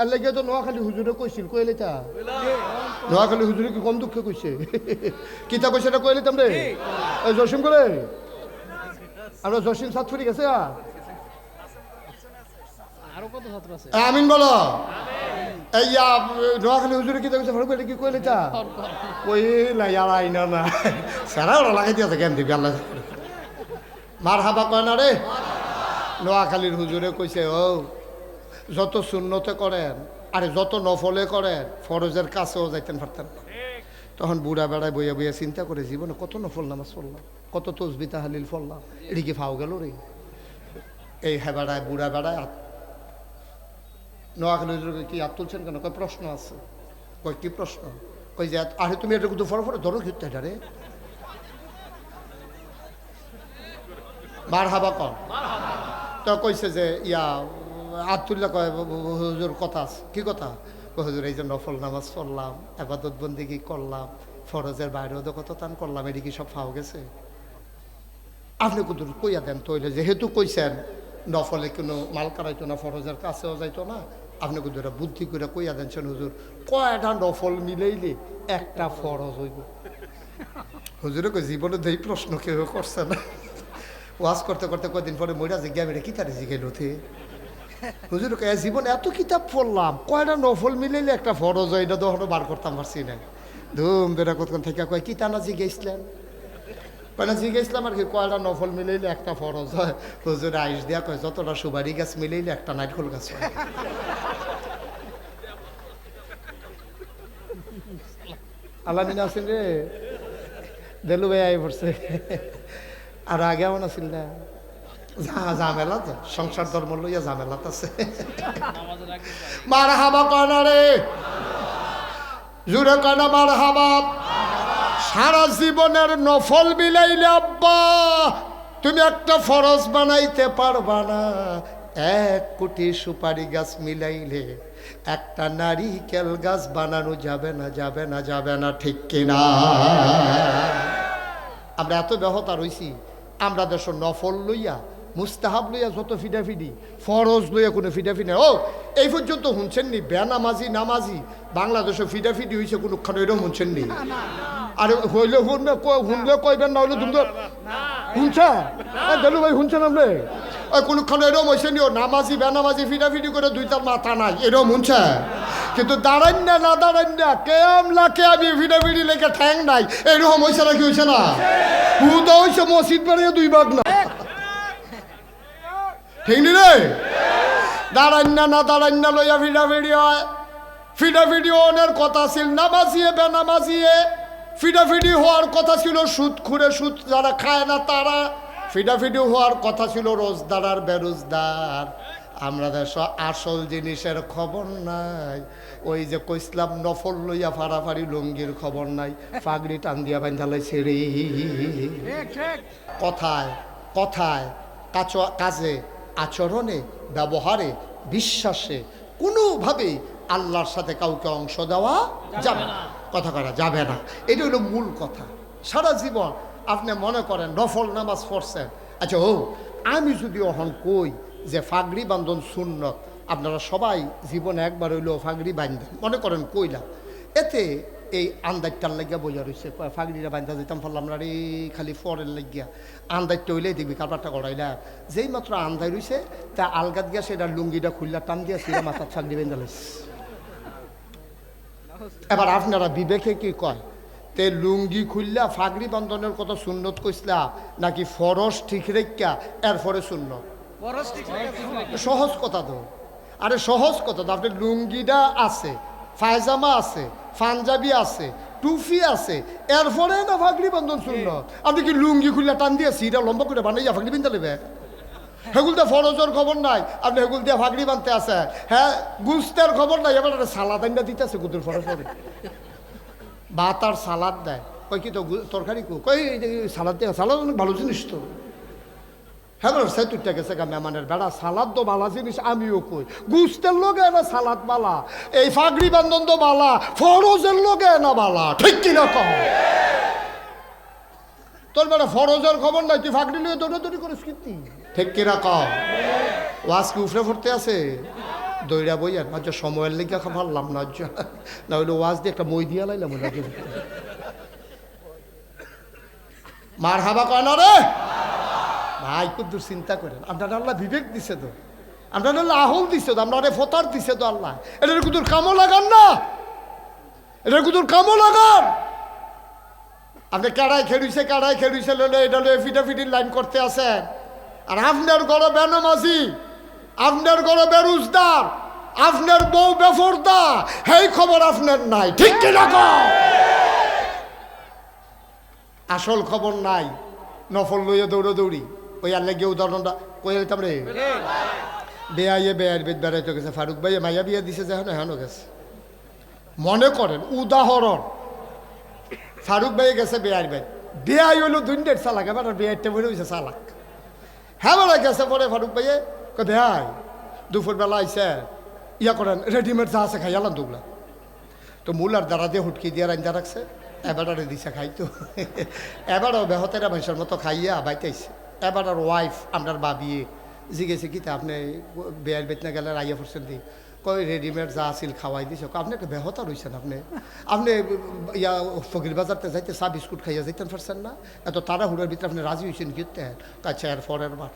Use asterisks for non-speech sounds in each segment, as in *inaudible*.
এর লাগে তো নোয়াখালী হুজুরে কইছিল কইলে তা? নোয়াখালী হুজুরে কি কম দুঃখে কইছে? কিতা কইছে এটা কইলে তামরে? জসিম করে জসিম গেছে? আরও কত ছাত্র আছে? আমিন বলো। এই ইয়া, নোয়াখালী হুজুরে কিতা কইছে? ফারুক কি কইলে তা? কইলা ইয়ার আইনা না। সারা ওরা লাগাই দিয়েছে কেন দিবি আল্লাহ। মার হাবা কয় না রে? নোয়াখালীর হুজুরে কইছে ও যত শূন্যতে করেন, আরে যত নফলে করেন, ফরজের কাছেও যাইতেন পারতেন না। তখন বুড়া বেড়ায় বইয়া বইয়া চিন্তা করে জীবনে কত নফল নামাজ পড়লাম, কত তসবিতা হালিল পড়লাম এদিকে ফাও গেল রে? এই হ্যাঁ বেড়ায়, বুড়া বেড়ায় নোয়াখালী কি হাত তুলছেন কেন? কয় প্রশ্ন আছে। কয় কি প্রশ্ন? কই যে আরে তুমি এটা কিন্তু ফটো ফটো ধরো কিন্তু রে? মার হাবা কর তো কইছে যে, ইয়া আতুল্লাহ কয় হুজুর কথা আছে। কি কথা? হুজুর, এই যে নফল নামাজ পড়লাম আবাদত বন্দিগি করলাম, ফরজের বাইরেও তো কত টান করলাম, এটি কি সব ফাও গেছে? আপনি কিন্তু কইয়া দেন, তৈলে যেহেতু কইছেন, নফলে কোনো মাল কারাইতো না, ফরজের কাছেও যাইতো না, আপনি এটা বুদ্ধি করে কইয়া দেনছেন হুজুর, কয়টা নফল মিলাইলে একটা ফরজ হইব? হুজুরে কই জীবনে দেই প্রশ্ন কেউ করছে না। ওয়াজ করতে করতে কদিন পরে মইরা জিজ্ঞা মেরে কি তারে জিগাইল থে হুজুর জীবনে এত কিতাব পড়লাম, কয়টা নফল মিলাইলে একটা ফরজ হয়, এটা তো বার করতাম পারছি না ধুম বেড়া কতক্ষণ থেকে কয়, কি টানা জিজ্ঞাসলেন মানে জিজ্ঞেসলাম আর কি, কয়টা নফল মিলাইলে একটা ফরজ হয়? হুজুর আইস দিয়া কয়, যতটা সুবারি গাছ মিলাইলে একটা নাইটকল গাছ হয়। আল্লাহ মিনা আছেন রে। দেলু ভাই আই পড়ছে। আর আগে এমন আছিল না। ঝামেলা সংসার ধর্ম লইয়া ঝামেলাত আছে। মার হাবা কয়না রে? জুড়ে কয়না মার হাবা সারা জীবনের নফল মিলাইলে আব্বা তুমি একটা ফরজ বানাইতে পারবা না। এক কোটি সুপারি গাছ মিলাইলে একটা নারিকেল গাছ বানানো যাবে না যাবে না যাবে না ঠিক কিনা? আমরা এত ব্যাহতা রইছি আমরা দেশ নফল লইয়া মুস্তাহাব লইয়া যত ফিডাফিডি ফরজ লইয়া কোনো ফিডাফিডি ও এই পর্যন্ত শুনছেন নি? বেনামাজি নামাজি বাংলাদেশে ফিডাফিডি হয়েছে কোনোক্ষণ এরকম শুনছেন নি? আরে হইলে শুনবে শুনলে কইবেন না হইলে তুমি শুনছে? দেলু ভাই শুনছেন আপনি? ওই কোনোক্ষণ এরকম হয়েছে নি? ও নামাজি বেনামাজি ফিডাফিডি করে দুইটার মাথা নাই এরকম শুনছে? কিন্তু দাঁড়ান না না দাঁড়ান না কেম লাকে আমি ফিডাফিডি লেগে ঠ্যাং নাই এরকম হয়েছে না কি হয়েছে না? হুদা হয়েছে মসজিদ বাড়িয়ে দুই ভাগ না। ঠিক নি রে? দাঁড়ান না না দাঁড়ান না লইয়া ফিডাফিডি হয় ফিডাফিডি ওনের কথা ছিল নামাজিয়ে বেনামাজিয়ে ফিডাফিডি হওয়ার কথা ছিল সুদ খুঁড়ে সুদ যারা খায় না তারা। ফিডাফিডি হওয়ার কথা ছিল রোজদার আর বেরোজদার। আমরা দেশ আসল জিনিসের খবর নাই। ওই যে কইসলাম নফল লইয়া ফাড়াফাড়ি লুঙ্গির খবর নাই। পাগড়ি টান দিয়া বান্ধালাই ছেড়ে কথায় কথায় কাচ কাজে। আচরণে ব্যবহারে বিশ্বাসে কোনোভাবেই আল্লাহর সাথে কাউকে অংশ দেওয়া যাবে না। কথা করা যাবে না। এটা হলো মূল কথা। সারা জীবন আপনি মনে করেন নফল নামাজ পড়ছেন। আচ্ছা ও আমি যদি অহন কই যে ফাগড়ি বান্ধন সুন্নত আপনারা সবাই জীবনে একবার হইলেও ফাগড়ি বান্ধেন মনে করেন কইলা এতে এই আন্দাজটার লাগিয়া বইয়া রয়েছে ফাগড়িটা বান্ধা যেতাম ফেললাম না রে খালি ফরের লাগিয়া। আন্দাজটা হইলেই দেখবি কারবারটা করাইলা যেই মাত্র আন্দাই রয়েছে তা আলগাত গিয়া সেটা লুঙ্গিটা খুললা টান দিয়া সেটা মাথার ফাগড়ি বেঁধে লাইছে। এবার আপনারা বিবেকে কি কয় তে লুঙ্গি খুললা ফাগড়ি বন্ধনের কথা সুন্নত কইসলা নাকি ফরস ঠিক রেখা এরপরে সুন্নত? সহজ কথা তো। আরে সহজ কথা তো আপনার লুঙ্গিটা আছে ফায়জামা আছে পাঞ্জাবি আছে, টুফি আছে, এরপরে না ফাগড়ি বন্ধন শূন্য। আপনি কি লুঙ্গি খুললে টান দিয়ে সিটা লম্বা করে বানাইয়া ফাগড়ি বিনতে নেবে হেগুলতে ফরজের খবর নাই, আপনি হেগুল দিয়ে ফাগড়ি বানতে আছে। হ্যাঁ গুস্তের খবর নাই, এবার একটা সালাদ আইনা দিতেছে কুতুর ফরজ করে ভাত আর সালাদ দেয়। কই কি তো তরকারি কই সালাদ দেয় সালাদ অনেক ভালো জিনিস তো। হ্যাঁ সে তুইটা গেছে গা মেহমানের বেড়া, সালাদ তো বালা জিনিস, আমিও কই। গুস্তের লোকে না সালাদ বালা, এই ফাগড়ি বান্ধন তো বালা, ফরজের লোকে না বালা, ঠিক কিনা কম তোর বেড়া ফরজের খবর নাই, তুই ফাগড়ি লিয়ে দৌড়াদৌড়ি করিস কীর্তি ঠিক কিনা কম ওয়াজ কি উফরে ফুটতে আছে। দইরা বই আর আজ সময়ের লেগে পারলাম না না হইলে ওয়াজ দিয়ে একটা মই দিয়া লাইলাম মার হাবা কয় না রে? ভাই কুদ্দুর চিন্তা করেন। আপনার আল্লাহ বিবেক দিছে তো। আপনার আল্লাহ আহল দিছে তো। আপনার ফতার দিছে তো আল্লাহ। এটার কুদুর কামও লাগান না। এটার কুদুর কামও লাগান। আপনি কাড়াই খেলুইছে কাড়াই খেলুইছে লইলে এটা লইলে ফিটাফিটির লাইন করতে আসেন আর আপনার গড় বেনমাজি, আপনার গড় বেরুজদার, আপনার বউ বেফরদা, সেই খবর আপনার নাই। ঠিক কিনা? আসল খবর নাই। নফল লইয়া দৌড়ে দৌড়ি ওই আল্লাহ গিয়ে উদাহরণটা কই যেতাম রে বেয়াইয়ে বেয়ার বেদ, বেড়াইতে গেছে। ফারুক ভাইয়ে মাইয়া বিয়া দিছে যে এখন এখনও গেছে। মনে করেন, উদাহরণ। ফারুক ভাই গেছে বেয়ার বেদ। বেয়াই হইল দুইটার চালাক, এবার বেয়ারটা বলে হয়েছে চালাক। হ্যাঁ বলে গেছে পরে ফারুক ভাইয়ে, কয় বেয়াই, দুপুরবেলা আইসে ইয়া করেন রেডিমেড যা আছে খাইয়ালাম দুগলা তো মূলার দ্বারা দিয়ে হুটকি দিয়ে রান্দা রাখছে, এবারে দিছে খাইতো। এবারও বেহতেরা মানুষের মতো খাইয়া বাইতেছে এবার আর ওয়াইফ আপনার বাবিয়ে জিগেছে কি তা আপনি বেয়ার বেতনা গেলে রাইয়া পড়ছেন দি কই রেডিমেড যা আছিল খাওয়াই দিছে। আপনি একটা বেহতা রইছেন আপনি। আপনি ইয়া ফকির বাজারতে যাইতে চা, বিস্কুট খাইয়া যাইতেন পারছেন না। এত তারা হুড়ার ভিতরে আপনি রাজি হয়েছেন কিতে আচ্ছা এর পরের বার।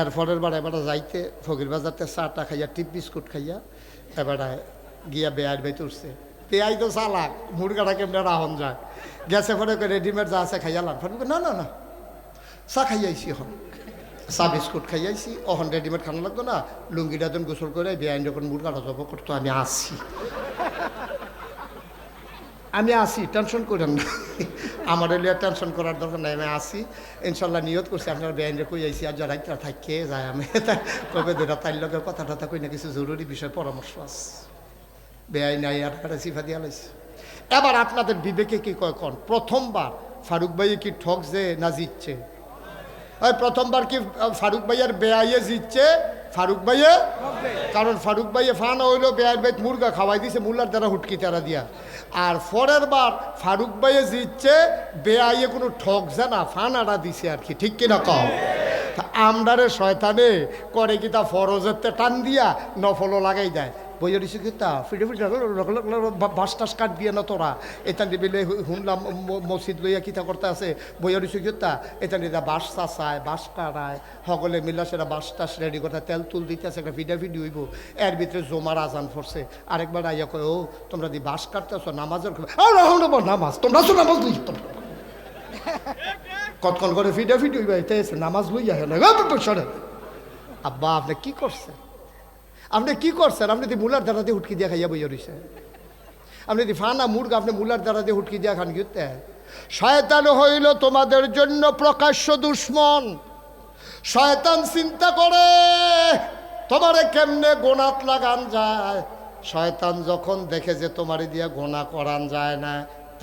এর পরের বার এবার যাইতে ফকির বাজারতে চাটা খাইয়া, টিপ বিস্কুট খাইয়া, এবারে গিয়া বেয়ার বেত উঠছে। পেঁয়াই তো চালাক, মুরগাটা কেমনে রাহন যায় গেছে পরে রেডিমেড যা আছে খাইয়ালাম ফোন না না না। চা খাইয়াইছি এখন। চা বিস্কুট খাইয়াইছি অহন রেডিমেড খানা লাগতো না, লুঙ্গিটা যখন গোসল করে বেআইন যখন মুরগাটা জব করতো, আমি আসি আমি আসি টেনশন করেন না। আমার এলিয়া টেনশন করার দরকার নাই, আমি আসি ইনশাল্লাহ নিয়ত করছি, আপনার বেআইনে কই আইসি আর যারা থাকিয়ে যায়, আমি *laughs* কবে দুটা তাইর লগে কথা টথা কই না, কিছু জরুরি বিষয়, পরামর্শ আছে। বেআই নাই, আর একটা সিফা দিয়া লাইছে। এবার আপনাদের বিবেকে কি কয় কন? প্রথমবার ফারুক ভাই কি ঠক যে না জিতছে? প্রথমবার কি ফারুক ভাইয়ের বেআইয়ে জিতছে? ফারুক ভাইয়ে? কারণ ফারুক ভাইয়ে ফান হইল বেআইয়ের বাইত মুরগা খাওয়াই দিছে মুল্লার দ্বারা হুটকি তারা দিয়া। আর পরের বার ফারুক ভাইয়ে জিতছে বেআইয়ে কোনো ঠক জানা, ফান আড়া দিছে আর কি, ঠিক কিনা কম আমদারে শয়তানে করে কি তা ফরজের টান দিয়া নফলও লাগাই দেয়। বইয়া দিছে কি তা ফিটে ফিটে বাস টাস কাট দিয়ে না তোরা। এতান দিবিলে শুনলাম মসজিদ লইয়া কিতা আছে? বইয়া দিছে কি তা, এতান দিদা বাস চাচায়, বাস কাটায় সকলে মিল্লা সেটা বাস টাস রেডি করতে তেল তুল দিতে আছে, একটা ভিডিও হইব। এর ভিতরে জমার আজান পড়ছে। আরেকবার আইয়া কয়, ও, তোমরা দি বাস কাটতেছো, নামাজের নামাজ, তোমরা তো নামাজ লই তোমরা। কতক্ষণ করে ফিডা ফিডি নামাজ লইয়া সরে। আব্বা, আপনি কি করছেন? আপনি কি করছেন? আপনি যদি মুলার দিয়ে হুটকি দিয়া খাইয়া বইয়া রইছে আপনি যদি ফানা মুরগা, আপনি মুলার দিয়ে হুটকি দিয়া খান গিয়ে শয়তান হইল তোমাদের জন্য প্রকাশ্য দুশ্মন। শয়তান চিন্তা করে, তোমারে কেমনে গোনাত লাগান যায়? শয়তান যখন দেখে যে তোমারে দিয়ে গোনা করান যায় না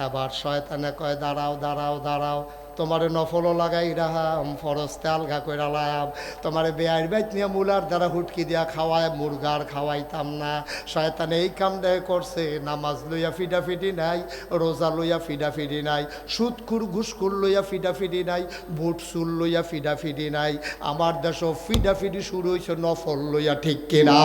এবার শয়তানে কয়, দাঁড়াও দাঁড়াও দাঁড়াও। তোমারে নফলও লাগাই রাহাম ফরস্তে আলগা কইরা লায়াম। তোমারে বেয়ার বাইত নিয়ে মুলার দ্বারা হুটকি দিয়া খাওয়ায়, মুরগার খাওয়াইতাম না। শয়তানে এই কামটাই করছে, নামাজ লইয়া ফিডাফিডি নাই, রোজা লইয়া ফিডাফিডি নাই সুদকুর ঘুসকুর লইয়া ফিডাফিডি নাই, বুট চুল লইয়া ফিডাফিডি নাই। আমার দেশ ফিডাফিডি শুরু হয়েছে নফল লইয়া ঠিক কিনা।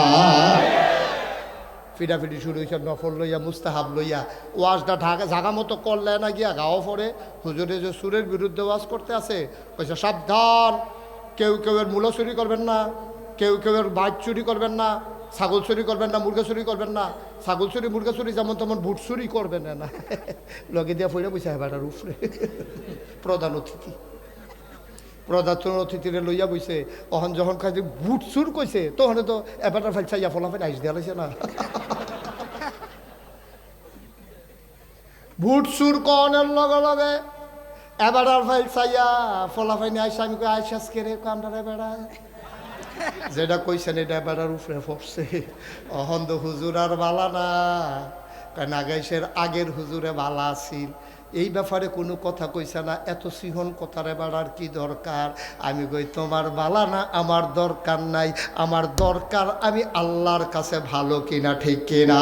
ফিডাফিডি শুরু হয়েছে, নফল লইয়া, মুস্তাহাব লইয়া। ওয়াজটা ঢাকা জাগা মতো করলে না গিয়া গাও পরে হুজুরে যে সুরের বিরুদ্ধে ওয়াজ করতে আছে, কইছে, সাবধান, কেউ কেউ এর মূল্য চুরি করবেন না, কেউ কেউ এর বাইক চুরি করবেন না, ছাগল চুরি করবেন না, মুরগা চুরি করবেন না, ছাগল চুরি, মুরগা চুরি যেমন তেমন বুট চুরি করবেন না *laughs* লগে দিয়া ফইরা বসে হেবাটার উপরে প্রধান অতিথি। প্রধান অতিথিরে লইয়া বইছে, অহন যখন কাজে বুট চুর কইছে, তখন তো এবারটা ফাইল ইয়া ফলাফাই আইস দেওয়া লাগছে না। *laughs* বুট চুর কনের লগে লগে এবার আর ফাইল চাইয়া ফলাফাই নিয়ে আইসা, আমি আইসাস কে রে কামটারে বেড়ায় যেটা কইছেন, এটা বেড়ার উপরে পড়ছে। অহন্দ হুজুর আর বালা না। কারণ আগাইশের আগের হুজুরে বালা আছিল? এই ব্যাপারে কোনো কথা কইছে না। এত সিহন কথারে বাড়ার কি দরকার? আমি কই, তোমার বালা না, আমার দরকার নাই। আমার দরকার আমি আল্লাহর কাছে ভালো কিনা, ঠিক কিনা?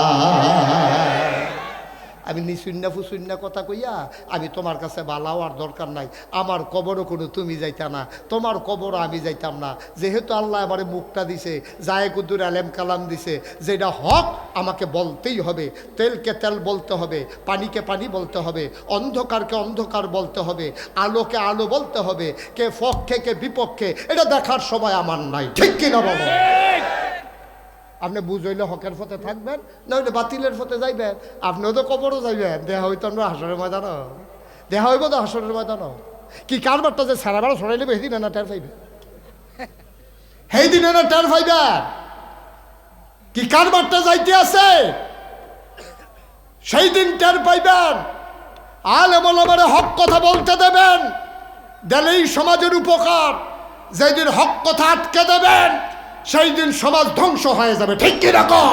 আমি নিচুন্না ফুসুন্না কথা কইয়া আমি তোমার কাছে বালাও আর দরকার নাই। আমার কবরও কোনো তুমি যাইতা না। তোমার কবরও আমি যাইতাম না। যেহেতু আল্লাহ আমারে মুখটা দিছে জায়ে কুদ্দুর আলেম কালাম দিছে, যেটা হক আমাকে বলতেই হবে। তেলকে তেল বলতে হবে, পানিকে পানি বলতে হবে, অন্ধকারকে অন্ধকার বলতে হবে, আলোকে আলো বলতে হবে, কে পক্ষে কে বিপক্ষে, এটা দেখার সময় আমার নাই। ঠিক কিনা বলো? আপনি বুঝইলে হকের পথে থাকবেন না বাতিলের পথে যাইবেন। আপনিও তো কবরও যাইবেন। দেহা হইতো আমরা হাসরের ময়দান দেহা হইব তো হাসরের ময়দান কি কারবারটা যে সারা বেড়া সরাইলে সেই দিনে না টের পাইবে? সেই দিনে না টের পাইবেন কি কারবারটা যাইতে আছে? সেই দিন টের পাইবেন। আলে বলবারে হক কথা বলতে দেবেন। দিলেই সমাজের উপকার। যেদিন হক কথা আটকে দেবেন সেই দিন সমাজ ধ্বংস হয়ে যাবে, ঠিক কি রকম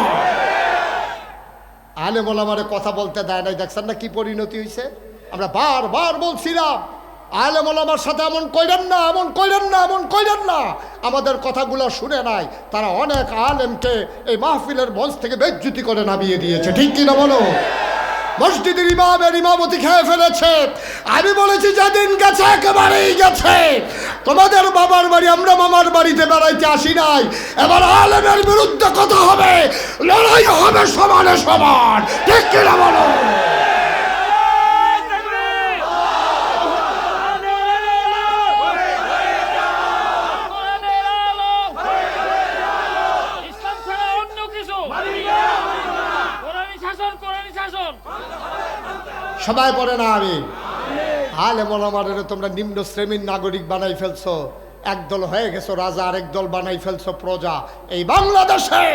আলে মোলামারে কথা বলতে দেয় নাই, দেখছেন না কি পরিণতি হয়েছে আমরা বারবার বলছিলাম আলে মোলামার সাথে এমন কইলেন না, এমন কইলেন না, এমন কইলেন না। আমাদের কথাগুলো শুনে নাই, তারা অনেক আলেমকে এই মাহফিলের মঞ্চ থেকে বেজ্জুতি করে নামিয়ে দিয়েছে, ঠিক কিনা বলো? মসজিদের ইমামের ইমামতি খেয়ে ফেলেছে। আমি বলেছি, যেদিন গেছে, একেবারেই গেছে। তোমাদের বাবার বাড়ি, আমরা মামার বাড়িতে বেড়াইতে আসি নাই। এবার আলেমের বিরুদ্ধে কথা হবে, লড়াই হবে সমানে সমান। ঠিক কিনা বলো? সবাই পড়ে না আমি আলে মোলামারের তোমরা নিম্ন শ্রেণির নাগরিক বানাই ফেলছো। একদল হয়ে গেছো রাজা, আরেক দল বানাই ফেলছো প্রজা। এই বাংলাদেশে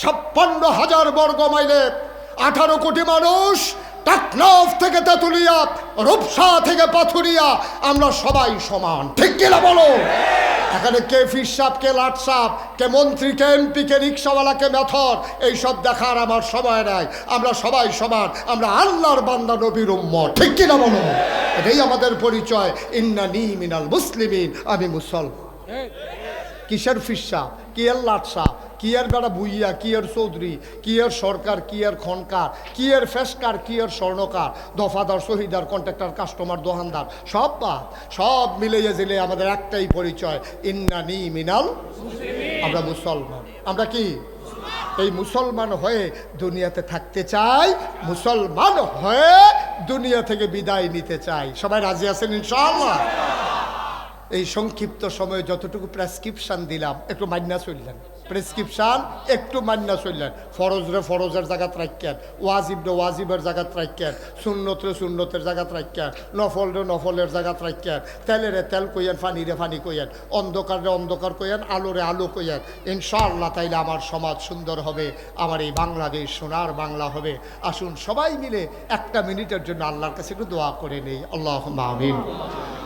ছাপ্পান্ন হাজার বর্গ মাইলে আঠারো কোটি মানুষ টাকনাফ থেকে তেঁতুলিয়া, রূপসা থেকে পাথুরিয়া, আমরা সবাই সমান। ঠিক কিনা বলো? এখানে কে ফির সাপ, কে লাট সাপ, কে মন্ত্রী, কে এমপি, কে রিক্সাওয়ালা, কে মেথর, এইসব দেখার আমার সময় নাই। আমরা সবাই সমান, আমরা আল্লাহর বান্দা, নবীর উম্মর ঠিক কিনা বলো? এটাই আমাদের পরিচয়। ইন্না নি মিনাল মুসলিমিন, আমি মুসলমান। কিসের ফিসা? কি এর লাটসা? কি এর বেড়া বুইয়া কি এর চৌধুরী? কি এর সরকার? কি এর খনকার? কি এর ফেসকার কি এর স্বর্ণকার? দফাদার, শহীদার, কন্ট্রাক্টর, কাস্টমার দোকানদার সব বাদ। সব মিলিয়ে জেলে আমাদের একটাই পরিচয় ইন্নানি মিনাল আমরা মুসলমান। আমরা কি? এই মুসলমান হয়ে দুনিয়াতে থাকতে চাই, মুসলমান হয়ে দুনিয়া থেকে বিদায় নিতে চাই। সবাই রাজি আছেন ইনশাআল্লাহ? এই সংক্ষিপ্ত সময়ে যতটুকু প্রেসক্রিপশন দিলাম, একটু মান্না চললেন। প্রেসক্রিপশন একটু মান্না চললেন। ফরজরে ফরজের জায়গাত রাখেন ওয়াজিবরে ওয়াজিবের জায়গাত রাখেন সুন্নতরে সুন্নতের জায়গাত রাখেন নফলরে নফলের জায়গাত রাখেন তেলেরে তেল কইয়েন ফানিরে ফানি কইয়েন, অন্ধকারে অন্ধকার কইয়েন আলোরে আলো কইয়েন। ইনশাআল্লাহ তাইলে আমার সমাজ সুন্দর হবে, আমার এই বাংলাদেশ সোনার বাংলা হবে। আসুন সবাই মিলে একটা মিনিটের জন্য আল্লাহর কাছে একটু দোয়া করে নেই। আল্লাহ আমিন।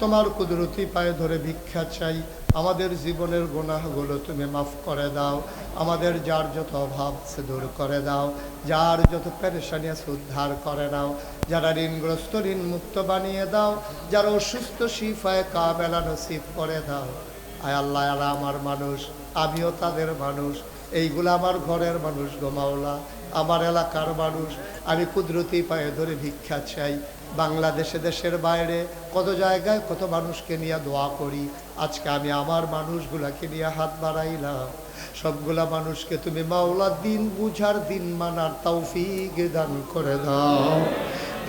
তোমার কুদরতি পায়ে ধরে ভিক্ষা চাই। আমাদের জীবনের গুনাহগুলো তুমি মাফ করে দাও। আমাদের যার যত অভাব সে দূর করে দাও। যার যত পেরেশানি আছে উদ্ধার করে দাও যারা ঋণগ্রস্ত ঋণ মুক্ত বানিয়ে দাও। যারা অসুস্থ, শিফায় কাবেলা নসিব করে দাও। আয় আল্লাহ, এরা আমার মানুষ। আমিও তাদের মানুষ। এইগুলো আমার ঘরের মানুষ গোমাওলা আমার এলাকার মানুষ। আমি কুদরতি পায়ে ধরে ভিক্ষা চাই। বাংলাদেশে, দেশের বাইরে কত জায়গায় কত মানুষকে নিয়ে দোয়া করি। আজকে আমি আমার মানুষগুলাকে নিয়ে হাত বাড়াইলাম। সবগুলা মানুষকে তুমি মাওলা দিন বুঝার, দিন মানার তৌফিক দান করে দাও।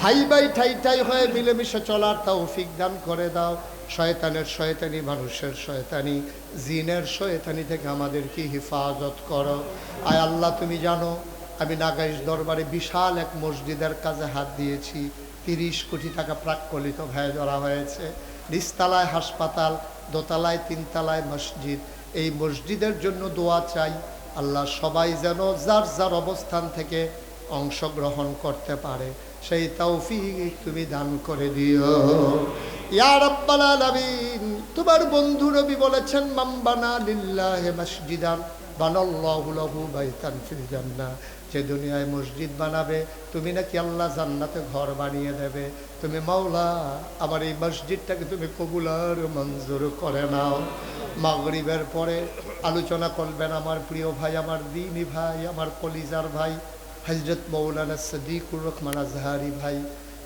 ভাই ভাই ঠাই ঠাই হয়ে মিলেমিশে চলার তৌফিক দান করে দাও। শয়তানের শয়তানি, মানুষের শয়তানি, জিনের শয়তানি থেকে আমাদেরকে হেফাজত করো? আয় আল্লাহ, তুমি জানো আমি নাগাইশ দরবারে বিশাল এক মসজিদের কাজে হাত দিয়েছি। তিরিশ কোটি টাকা প্রাক্কলিত ভয়ে ধরা হয়েছে। নিচতলায় হাসপাতাল, দোতলায় তিনতলায় মসজিদ। এই মসজিদের জন্য দোয়া চাই, আল্লাহ সবাই যেন যার যার অবস্থান থেকে অংশগ্রহণ করতে পারে। সেই তৌফিক তুমি দান করে দিও। ইয়া রাব্বাল আলামিন, তোমার বন্ধু নবী বলেছেন মাম্বানা লিল্লাহি মসজিদান। জান্নাহ যে দুনিয়ায় মসজিদ বানাবে, তুমি নাকি আল্লাহ জান্নাতে ঘর বানিয়ে দেবে। তুমি মাওলা, আমার এই মসজিদটাকে তুমি কবুলার মঞ্জুর করে নাও। মাগরিবের পরে আলোচনা করবেন আমার প্রিয় ভাই, আমার দিনী ভাই, আমার কলিজার ভাই হজরত মৌলানা সদিকুর রহমান আজহারি ভাই।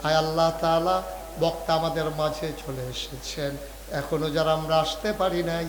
আয় আল্লাহ তাআলা, বক্তা আমাদের মাঝে চলে এসেছেন। এখনও যারা আমরা আসতে পারি নাই